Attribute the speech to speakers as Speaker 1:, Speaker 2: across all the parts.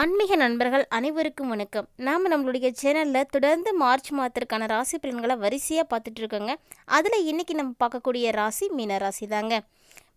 Speaker 1: ஆன்மீக நண்பர்கள் அனைவருக்கும் வணக்கம். நாம் நம்மளுடைய சேனலில் தொடர்ந்து மார்ச் மாதத்திற்கான ராசி பலன்களை வரிசையாக பார்த்துட்டு இருக்கோங்க அதில் இன்னைக்கு நம்ம பார்க்கக்கூடிய ராசி மீனராசி தாங்க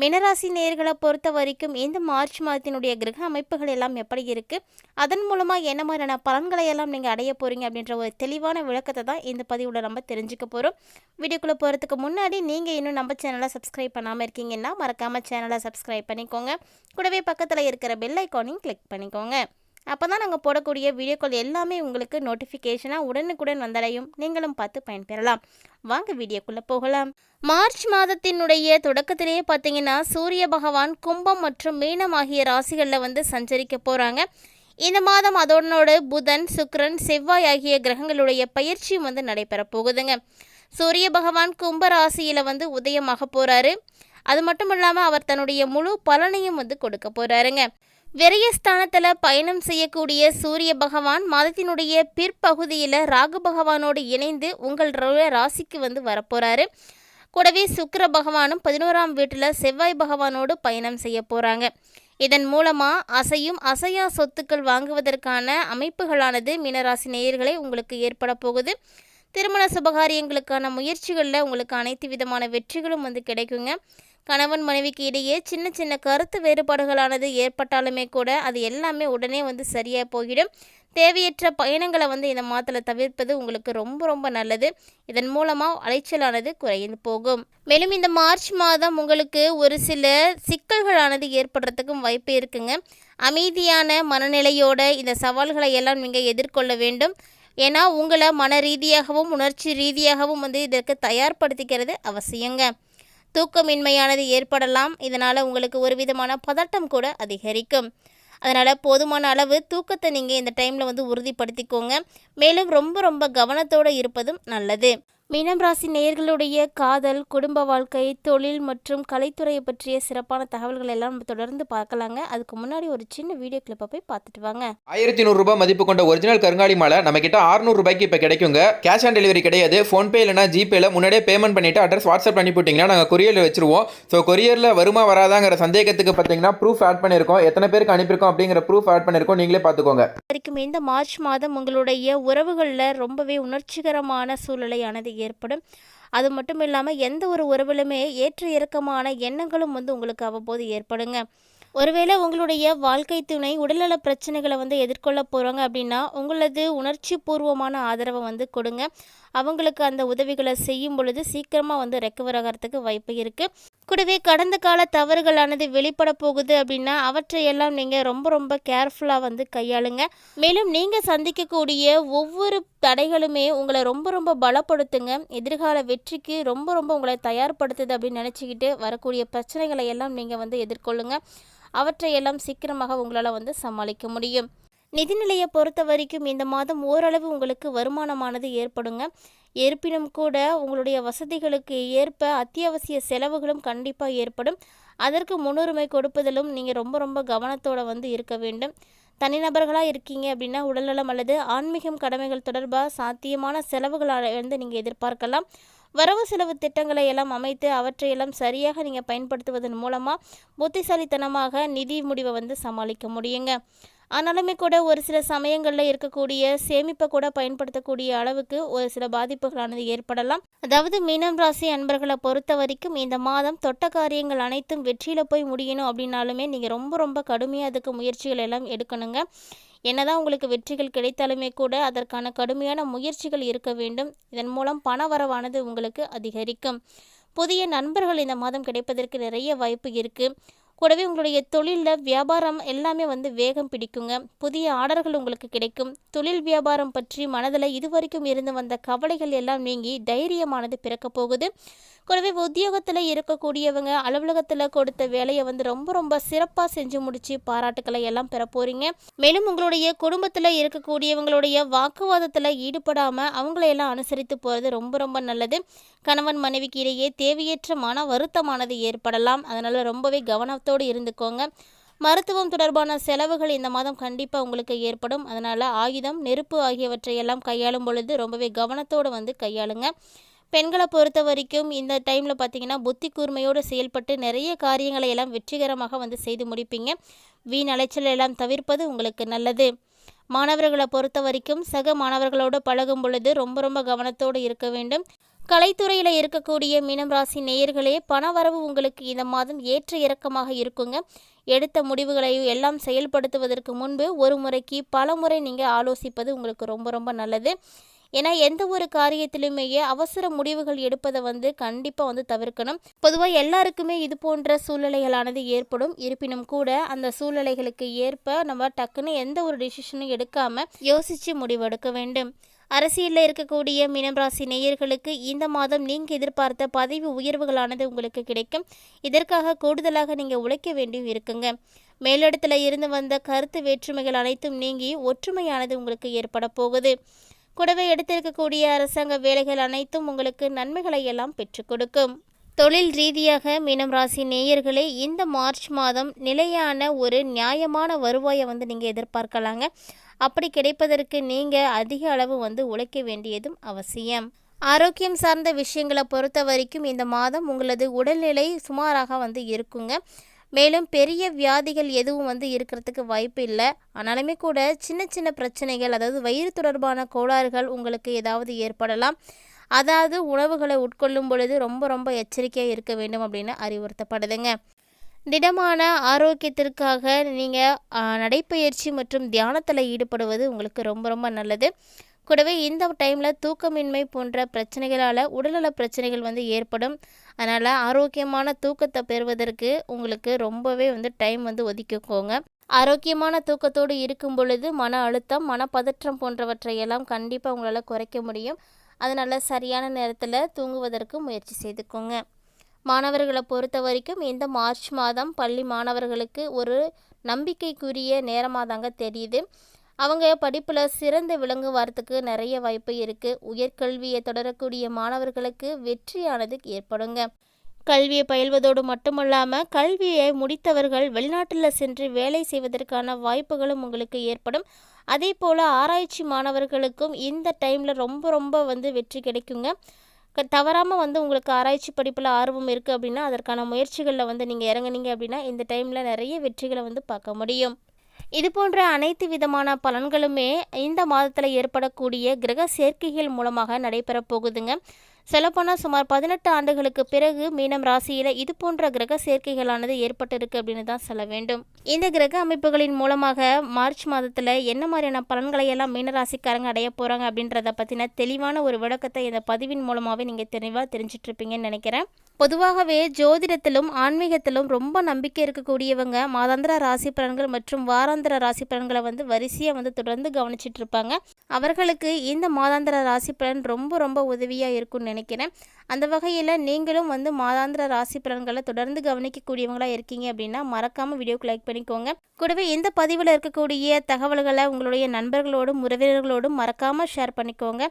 Speaker 1: மீனராசி நேர்களை பொறுத்த வரைக்கும் இந்த மார்ச் மாதத்தினுடைய கிரக அமைப்புகள் எல்லாம் எப்படி இருக்குது அதன் மூலமாக என்ன மாதிரியான பலன்களை எல்லாம் நீங்கள் அடைய போகிறீங்க அப்படின்ற ஒரு தெளிவான விளக்கத்தை தான் இந்த பதிவில் நம்ம தெரிஞ்சுக்க போகிறோம் வீடியோக்குள்ளே போகிறதுக்கு முன்னாடி நீங்கள் இன்னும் நம்ம சேனலை சப்ஸ்கிரைப் பண்ணாமல் இருக்கீங்கன்னா மறக்காமல் சேனலை சப்ஸ்கிரைப் பண்ணிக்கோங்க. கூடவே பக்கத்தில் இருக்கிற பெல் ஐக்கானையும் கிளிக் பண்ணிக்கோங்க. அப்போ தான் நாங்கள் போடக்கூடிய வீடியோக்கள் எல்லாமே உங்களுக்கு நோட்டிஃபிகேஷனாக உடனுக்குடன் வந்தடையும். நீங்களும் பார்த்து பயன்பெறலாம். வாங்க வீடியோக்குள்ளே போகலாம். மார்ச் மாதத்தினுடைய தொடக்கத்திலேயே பார்த்தீங்கன்னா சூரிய பகவான் கும்பம் மற்றும் மீனம் ஆகிய ராசிகளில் வந்து சஞ்சரிக்க போகிறாங்க இந்த மாதம் அதோடனோடு புதன் சுக்ரன் செவ்வாய் ஆகிய கிரகங்களுடைய பயிற்சியும் வந்து நடைபெற போகுதுங்க. சூரிய பகவான் கும்ப ராசியில் வந்து உதயமாக போகிறாரு அது மட்டும் இல்லாமல் அவர் தன்னுடைய முழு பலனையும் வந்து கொடுக்க போகிறாருங்க விரயஸ்தானத்தில் பயணம் செய்யக்கூடிய சூரிய பகவான் மாதத்தினுடைய பிற்பகுதியில் ராகு பகவானோடு இணைந்து உங்கள் ராசிக்கு வந்து வரப்போகிறாரு கூடவே சுக்கர பகவானும் பதினோராம் வீட்டில் செவ்வாய் பகவானோடு பயணம் செய்ய போகிறாங்க இதன் மூலமாக அசையும் அசையா சொத்துக்கள் வாங்குவதற்கான அமைப்புகளானது மீனராசி நேயர்களை உங்களுக்கு ஏற்பட போகுது. திருமண சுபகாரியங்களுக்கான முயற்சிகளில் உங்களுக்கு அனைத்து விதமான வெற்றிகளும் வந்து கிடைக்குங்க. கணவன் மனைவிக்கு இடையே சின்ன சின்ன கருத்து வேறுபாடுகளானது ஏற்பட்டாலுமே கூட அது எல்லாமே உடனே வந்து சரியாக போயிடும். தேவையற்ற பயணங்களை வந்து இந்த மாதத்தில் தவிர்ப்பது உங்களுக்கு ரொம்ப ரொம்ப நல்லது. இதன் மூலமாக அலைச்சலானது குறைந்து போகும். மேலும் இந்த மார்ச் மாதம் உங்களுக்கு ஒரு சில சிக்கல்களானது ஏற்படுறதுக்கும் வாய்ப்பு இருக்குங்க. அமைதியான மனநிலையோட இந்த சவால்களை எல்லாம் நீங்கள் எதிர்கொள்ள வேண்டும். ஏன்னா உங்களை மன ரீதியாகவும் உணர்ச்சி ரீதியாகவும் வந்து இதற்கு தயார்படுத்திக்கிறது அவசியங்க. தூக்கமின்மையானது ஏற்படலாம். இதனால் உங்களுக்கு ஒரு விதமான பதட்டம் கூட அதிகரிக்கும். அதனால் போதுமான அளவு தூக்கத்தை நீங்கள் இந்த டைமில் வந்து உறுதிப்படுத்திக்கோங்க. மேலும் ரொம்ப ரொம்ப கவனத்தோடு இருப்பதும் நல்லது. மீனம் ராசி நேயர்களுடைய காதல் குடும்ப வாழ்க்கை தொழில் மற்றும் கலைத்துறையை பற்றிய சிறப்பான தகவல்கள் எல்லாம் நம்ம தொடர்ந்து பார்க்கலாங்க. அதுக்கு முன்னாடி ஒரு சின்ன வீடியோ கிளிப்பை போய் பார்த்துட்டு வாங்க.
Speaker 2: ஆயிரத்தி நூறுரூபா மதிப்பு கொண்ட ஒரிஜினல் கருங்காலி மாலை நம்ம கிட்ட 600 ரூபாய்க்கு இப்போ கிடைக்குங்க. கேஷ் ஆன் டெலிவரி கிடையாது. ஃபோன்பே இல்லைனா ஜிபேல முன்னாடியே பேமெண்ட் பண்ணிட்டு அட்ரஸ் வாட்ஸ்அப் பண்ணி போட்டிங்கன்னா நாங்கள் கொரியரில் வச்சிருவோம் ஸோ கொரியரில் வருமா வராதாங்கிற சந்தேகத்துக்கு பார்த்தீங்கன்னா ப்ரூஃப் ஆட் பண்ணியிருக்கோம். எத்தனை பேருக்கு அனுப்பியிருக்கோம் அப்படிங்கிற ப்ரூஃப் ஆட் பண்ணியிருக்கோம். நீங்களே பார்த்துக்கோங்க.
Speaker 1: வரைக்கும் இந்த மார்ச் மாதம் உங்களுடைய உறவுகளில் ரொம்பவே உணர்ச்சிகரமான சூழ்நிலையானது ஏற்படும். அது மட்டும் இல்லாமல் எந்த ஒரு உறவிலுமே ஏற்ற இறக்கமான எண்ணங்களும் வந்து உங்களுக்கு அவ்வப்போது ஏற்படுங்க. ஒருவேளை உங்களுடைய வாழ்க்கை துணை உடல்நல பிரச்சனைகளை வந்து எதிர்கொள்ள போகிறாங்க அப்படின்னா உங்களது உணர்ச்சி பூர்வமான ஆதரவை வந்து கொடுங்க. அவங்களுக்கு அந்த உதவிகளை செய்யும் பொழுது சீக்கிரமாக வந்து ரெக்கவர் ஆகிறதுக்கு வாய்ப்பு இருக்குது கூடவே கடந்த கால தவறுகளானது வெளிப்பட போகுது அப்படின்னா அவற்றையெல்லாம் நீங்கள் ரொம்ப ரொம்ப கேர்ஃபுல்லாக வந்து கையாளுங்க. மேலும் நீங்கள் சந்திக்கக்கூடிய ஒவ்வொரு தடைகளுமே உங்களை ரொம்ப ரொம்ப பலப்படுத்துங்க. எதிர்கால வெற்றிக்கு ரொம்ப ரொம்ப உங்களை தயார்படுத்துது அப்படின்னு நினச்சிக்கிட்டு வரக்கூடிய பிரச்சனைகளை எல்லாம் நீங்கள் வந்து எதிர்கொள்ளுங்க. அவற்றையெல்லாம் சீக்கிரமாக உங்களால் வந்து சமாளிக்க முடியும். நிதிநிலையை பொறுத்த வரைக்கும் இந்த மாதம் ஓரளவு உங்களுக்கு வருமானமானது ஏற்படுங்க. இருப்பினும் கூட உங்களுடைய வசதிகளுக்கு ஏற்ப அத்தியாவசிய செலவுகளும் கண்டிப்பாக ஏற்படும். அதற்கு முன்னுரிமை கொடுப்பதிலும் நீங்கள் ரொம்ப ரொம்ப கவனத்தோடு வந்து இருக்க வேண்டும். தனிநபர்களாக இருக்கீங்க அப்படின்னா உடல்நலம் அல்லது ஆன்மீகம் கடமைகள் தொடர்பாக சாத்தியமான செலவுகளை வந்து நீங்கள் எதிர்பார்க்கலாம். வரவு செலவு திட்டங்களை எல்லாம் அமைத்து அவற்றையெல்லாம் சரியாக நீங்கள் பயன்படுத்துவதன் மூலமாக புத்திசாலித்தனமாக நிதி முடிவை வந்து சமாளிக்க முடியுங்க. ஆனாலுமே கூட ஒரு சில சமயங்களில் இருக்கக்கூடிய சேமிப்பை கூட பயன்படுத்தக்கூடிய அளவுக்கு ஒரு சில பாதிப்புகளானது ஏற்படலாம். அதாவது மீனம் ராசி அன்பர்களை பொறுத்த வரைக்கும் இந்த மாதம் தொட்ட காரியங்கள் அனைத்தும் வெற்றியில் போய் முடியணும் அப்படின்னாலுமே நீங்கள் ரொம்ப ரொம்ப கடுமையாக அதுக்கு முயற்சிகள் எல்லாம் எடுக்கணுங்க. என்னதான் உங்களுக்கு வெற்றிகள் கிடைத்தாலுமே கூட அதற்கான கடுமையான முயற்சிகள் இருக்க வேண்டும். இதன் மூலம் பண வரவானது உங்களுக்கு அதிகரிக்கும். புதிய நண்பர்கள் இந்த மாதம் கிடைப்பதற்கு நிறைய வாய்ப்பு இருக்குது கூடவே உங்களுடைய தொழிலில் வியாபாரம் எல்லாமே வந்து வேகம் பிடிக்குங்க. புதிய ஆர்டர்கள் உங்களுக்கு கிடைக்கும். தொழில் வியாபாரம் பற்றி மனதில் இதுவரைக்கும் இருந்து வந்த கவலைகள் எல்லாம் நீங்கி தைரியமானது பிறக்க போகுது. கூடவே உத்தியோகத்தில் இருக்கக்கூடியவங்க அலுவலகத்தில் கொடுத்த வேலையை வந்து ரொம்ப ரொம்ப சிறப்பாக செஞ்சு முடிச்சு பாராட்டுக்களை எல்லாம் பெற போறீங்க. மேலும் உங்களுடைய குடும்பத்தில் இருக்கக்கூடியவங்களுடைய வாக்குவாதத்தில் ஈடுபடாமல் அவங்களையெல்லாம் அனுசரித்து போகிறது ரொம்ப ரொம்ப நல்லது. கணவன் மனைவிக்கு இடையே தேவையற்ற மன வருத்தமானது ஏற்படலாம். அதனால் ரொம்பவே கவனத்தோடு இருந்துக்கோங்க. மருத்துவம் தொடர்பான செலவுகள் இந்த மாதம் கண்டிப்பாக உங்களுக்கு ஏற்படும். அதனால் ஆயுதம் நெருப்பு ஆகியவற்றை எல்லாம் கையாளும் பொழுது ரொம்பவே கவனத்தோடு வந்து கையாளுங்க. பெண்களை பொறுத்த வரைக்கும் இந்த டைமில் பார்த்தீங்கன்னா புத்தி கூர்மையோடு செயல்பட்டு நிறைய காரியங்களை எல்லாம் வெற்றிகரமாக வந்து செய்து முடிப்பீங்க. வீண் அலைச்சல் எல்லாம் தவிர்ப்பது உங்களுக்கு நல்லது. மாணவர்களை பொறுத்த வரைக்கும் சக மாணவர்களோடு பழகும் பொழுது ரொம்ப ரொம்ப கவனத்தோடு இருக்க வேண்டும். கலைத்துறையில் இருக்கக்கூடிய மீனம் ராசி நேயர்களே பணவரவு உங்களுக்கு இந்த மாதம் ஏற்ற இறக்கமாக இருக்குங்க. எடுத்த முடிவுகளை எல்லாம் செயல்படுத்துவதற்கு முன்பு ஒரு முறைக்கு பல முறை நீங்கள் ஆலோசிப்பது உங்களுக்கு ரொம்ப ரொம்ப நல்லது. ஏன்னா எந்த ஒரு காரியத்திலுமேயே அவசர முடிவுகள் எடுப்பதை வந்து கண்டிப்பாக வந்து தவிர்க்கணும். பொதுவாக எல்லாருக்குமே இது போன்ற சூழ்நிலைகளானது ஏற்படும். இருப்பினும் கூட அந்த சூழ்நிலைகளுக்கு ஏற்ப நம்ம டக்குன்னு எந்த ஒரு டிசிஷனும் எடுக்காமல் யோசித்து முடிவெடுக்க வேண்டும். அரசியலில் இருக்கக்கூடிய மீனம் ராசி நேயர்களுக்கு இந்த மாதம் நீங்கள் எதிர்பார்த்த பதவி உயர்வுகளானது உங்களுக்கு கிடைக்கும். இதற்காக கூடுதலாக நீங்கள் உழைக்க வேண்டியும் இருக்குங்க. மேலிடத்தில் இருந்து வந்த கருத்து வேற்றுமைகள் அனைத்தும் நீங்கி ஒற்றுமையானது உங்களுக்கு ஏற்பட போகுது. கூடவே எடுத்திருக்கக்கூடிய அரசாங்க வேலைகள் அனைத்தும் உங்களுக்கு நன்மைகளை எல்லாம் பெற்றுக் கொடுக்கும். தொழில் ரீதியாக மீனம் ராசி நேயர்களே இந்த மார்ச் மாதம் நிலையான ஒரு நியாயமான வருவாயை வந்து நீங்கள் எதிர்பார்க்கலாங்க. அப்படி கிடைப்பதற்கு நீங்கள் அதிக அளவு வந்து உழைக்க வேண்டியதும் அவசியம். ஆரோக்கியம் சார்ந்த விஷயங்களை பொறுத்த வரைக்கும் இந்த மாதம் உங்களது உடல்நிலை சுமாராக வந்து இருக்குங்க. மேலும் பெரிய வியாதிகள் எதுவும் வந்து இருக்கிறதுக்கு வாய்ப்பு இல்லை. ஆனாலுமே கூட சின்ன சின்ன பிரச்சனைகள் அதாவது வயிறு தொடர்பான கோளாறுகள் உங்களுக்கு ஏதாவது ஏற்படலாம். அதாவது உணவுகளை உட்கொள்ளும் பொழுது ரொம்ப ரொம்ப எச்சரிக்கையாக இருக்க வேண்டும் அப்படின்னு அறிவுறுத்தப்படுதுங்க. திடமான ஆரோக்கியத்திற்காக நீங்கள் நடைப்பயிற்சி மற்றும் தியானத்தில் ஈடுபடுவது உங்களுக்கு ரொம்ப ரொம்ப நல்லது. கூடவே இந்த டைமில் தூக்கமின்மை போன்ற பிரச்சனைகளால் உடல்நல பிரச்சனைகள் வந்து ஏற்படும். அதனால் ஆரோக்கியமான தூக்கத்தை பெறுவதற்கு உங்களுக்கு ரொம்பவே வந்து டைம் வந்து ஒதுக்கிக்கோங்க. ஆரோக்கியமான தூக்கத்தோடு இருக்கும் பொழுது மன அழுத்தம் மனப்பதற்றம் போன்றவற்றை எல்லாம் கண்டிப்பாக உங்களால் குறைக்க முடியும். அதனால் சரியான நேரத்தில் தூங்குவதற்கு முயற்சி செய்துக்கோங்க. மாணவர்களை பொறுத்த வரைக்கும் இந்த மார்ச் மாதம் பள்ளி மாணவர்களுக்கு ஒரு நம்பிக்கைக்குரிய நேரமாக தாங்க தெரியுது. அவங்க படிப்பில் சிறந்து விளங்குவதற்கு நிறைய வாய்ப்பு இருக்குது உயர்கல்வியை தொடரக்கூடிய மாணவர்களுக்கு வெற்றியானது ஏற்படுங்க. கல்வியை பயில்வதோடு மட்டுமல்லாமல் கல்வியை முடித்தவர்கள் வெளிநாட்டில் சென்று வேலை செய்வதற்கான வாய்ப்புகளும் உங்களுக்கு ஏற்படும். அதே போல் ஆராய்ச்சி மாணவர்களுக்கும் இந்த டைமில் ரொம்ப ரொம்ப வந்து வெற்றி கிடைக்குங்க. க தவறாமல் வந்து உங்களுக்கு ஆராய்ச்சி படிப்பில் ஆர்வம் இருக்குது அப்படின்னா அதற்கான முயற்சிகளில் வந்து நீங்கள் இறங்குனீங்க அப்படின்னா இந்த டைமில் நிறைய வெற்றிகளை வந்து பார்க்க முடியும். இது போன்ற அனைத்து விதமான பலன்களுமே இந்த மாதத்தில் ஏற்படக்கூடிய கிரக சேர்க்கைகள் மூலமாக நடைபெறப் போகுதுங்க. சொல்லப்போனால் சுமார் பதினெட்டு ஆண்டுகளுக்கு பிறகு மீனம் ராசியில் இது போன்ற கிரக சேர்க்கைகளானது ஏற்பட்டிருக்கு அப்படின்னு தான் சொல்ல வேண்டும். இந்த கிரக அமைப்புகளின் மூலமாக மார்ச் மாதத்தில் என்ன மாதிரியான பலன்களை எல்லாம் மீனராசிக்காரங்க அடைய போகிறாங்க அப்படின்றத பற்றின தெளிவான ஒரு விளக்கத்தை இந்த பதிவின் மூலமாகவே நீங்கள் தெளிவாக தெரிஞ்சிட்ருப்பீங்கன்னு நினைக்கிறேன். பொதுவாகவே ஜோதிடத்திலும் ஆன்மீகத்திலும் ரொம்ப நம்பிக்கை இருக்கக்கூடியவங்க மாதாந்திர ராசி பலன்கள் மற்றும் வாராந்திர ராசி பலன்களை வந்து வரிசையாக வந்து தொடர்ந்து கவனிச்சிட்டு இருப்பாங்க அவர்களுக்கு இந்த மாதாந்திர ராசி பலன் ரொம்ப ரொம்ப உதவியாக இருக்கும்னு நினைக்கிறேன். அந்த வகையில் நீங்களும் வந்து மாதாந்திர ராசி பலன்களை தொடர்ந்து கவனிக்கக்கூடியவங்களாக இருக்கீங்க அப்படின்னா மறக்காமல் வீடியோக்கு லைக் பண்ணிக்கோங்க. கூடவே இந்த பதிவில் இருக்கக்கூடிய தகவல்களை உங்களுடைய நண்பர்களோடும் உறவினர்களோடும் மறக்காமல் ஷேர் பண்ணிக்கோங்க.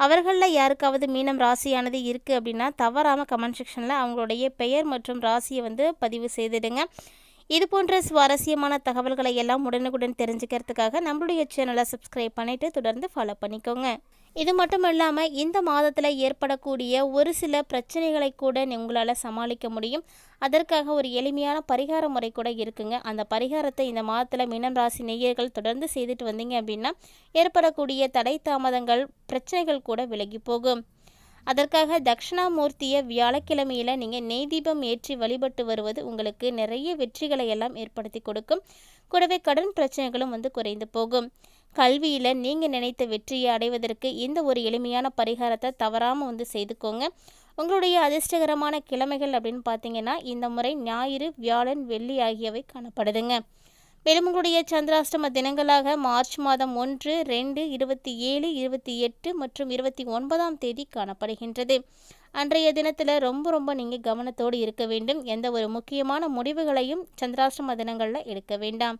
Speaker 1: அவர்களில் யாருக்காவது மீனம் ராசியானது இருக்குது அப்படின்னா தவறாமல் கமெண்ட் செக்ஷனில் அவங்களுடைய பெயர் மற்றும் ராசியை வந்து பதிவு செய்திடுங்க. இது போன்ற சுவாரஸ்யமான தகவல்களை எல்லாம் உடனுக்குடன் தெரிஞ்சுக்கிறதுக்காக நம்மளுடைய சேனலை சப்ஸ்கிரைப் பண்ணிவிட்டு தொடர்ந்து ஃபாலோ பண்ணிக்கோங்க. இது மட்டும் இல்லாமல் இந்த மாதத்தில் ஏற்படக்கூடிய ஒரு சில பிரச்சனைகளை கூட உங்களால் சமாளிக்க முடியும். அதற்காக ஒரு எளிமையான பரிகார முறை கூட இருக்குங்க. அந்த பரிகாரத்தை இந்த மாதத்தில் மீனம் ராசி நெய்யர்கள் தொடர்ந்து செய்துட்டு வந்தீங்க அப்படின்னா ஏற்படக்கூடிய தடை தாமதங்கள் பிரச்சனைகள் கூட விலகி போகும். அதற்காக தட்சிணாமூர்த்தியை வியாழக்கிழமையில் நீங்கள் நெய் தீபம் ஏற்றி வழிபட்டு வருவது உங்களுக்கு நிறைய வெற்றிகளை எல்லாம் ஏற்படுத்தி கொடுக்கும். கூடவே கடன் பிரச்சனைகளும் வந்து குறைந்து போகும். கல்வியில் நீங்கள் நினைத்த வெற்றியை அடைவதற்கு இந்த ஒரு எளிமையான பரிகாரத்தை தவறாமல் வந்து செய்துக்கோங்க. உங்களுடைய அதிர்ஷ்டகரமான கிழமைகள் அப்படின்னு பார்த்தீங்கன்னா இந்த முறை ஞாயிறு வியாழன் வெள்ளி ஆகியவை காணப்படுதுங்க. மேலும் உங்களுடைய சந்திராஷ்டம தினங்களாக மார்ச் மாதம் ஒன்று ரெண்டு இருபத்தி ஏழு இருபத்தி எட்டு மற்றும் இருபத்தி ஒன்பதாம் தேதி காணப்படுகின்றது. அன்றைய தினத்தில் ரொம்ப ரொம்ப நீங்கள் கவனத்தோடு இருக்க வேண்டும். எந்த ஒரு முக்கியமான முடிவுகளையும் சந்திராஷ்டம தினங்களில் எடுக்க வேண்டாம்.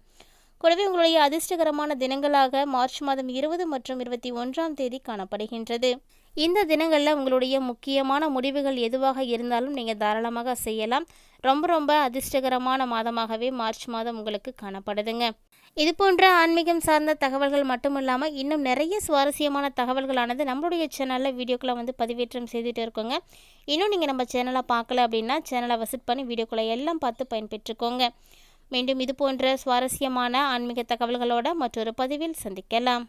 Speaker 1: கூடவே உங்களுடைய அதிர்ஷ்டகரமான தினங்களாக மார்ச் மாதம் இருபது மற்றும் இருபத்தி ஒன்றாம் தேதி காணப்படுகின்றது. இந்த தினங்களில் உங்களுடைய முக்கியமான முடிவுகள் எதுவாக இருந்தாலும் நீங்கள் தாராளமாக செய்யலாம். ரொம்ப ரொம்ப அதிர்ஷ்டகரமான மாதமாகவே மார்ச் மாதம் உங்களுக்கு காணப்படுதுங்க. இது போன்ற ஆன்மீகம் சார்ந்த தகவல்கள் மட்டும் இல்லாமல் இன்னும் நிறைய சுவாரஸ்யமான தகவல்களானது நம்மளுடைய சேனலில் வீடியோக்களை வந்து பதிவேற்றம் செய்துட்டு இருக்கோங்க. இன்னும் நீங்கள் நம்ம சேனலை பார்க்கல அப்படின்னா சேனலை விசிட் பண்ணி வீடியோக்களை எல்லாம் பார்த்து பயன்பெற்றுக்கோங்க. மீண்டும் இது போன்ற சுவாரஸ்யமான ஆன்மீக தகவல்களோட மற்றொரு பதிவில் சந்திக்கலாம்.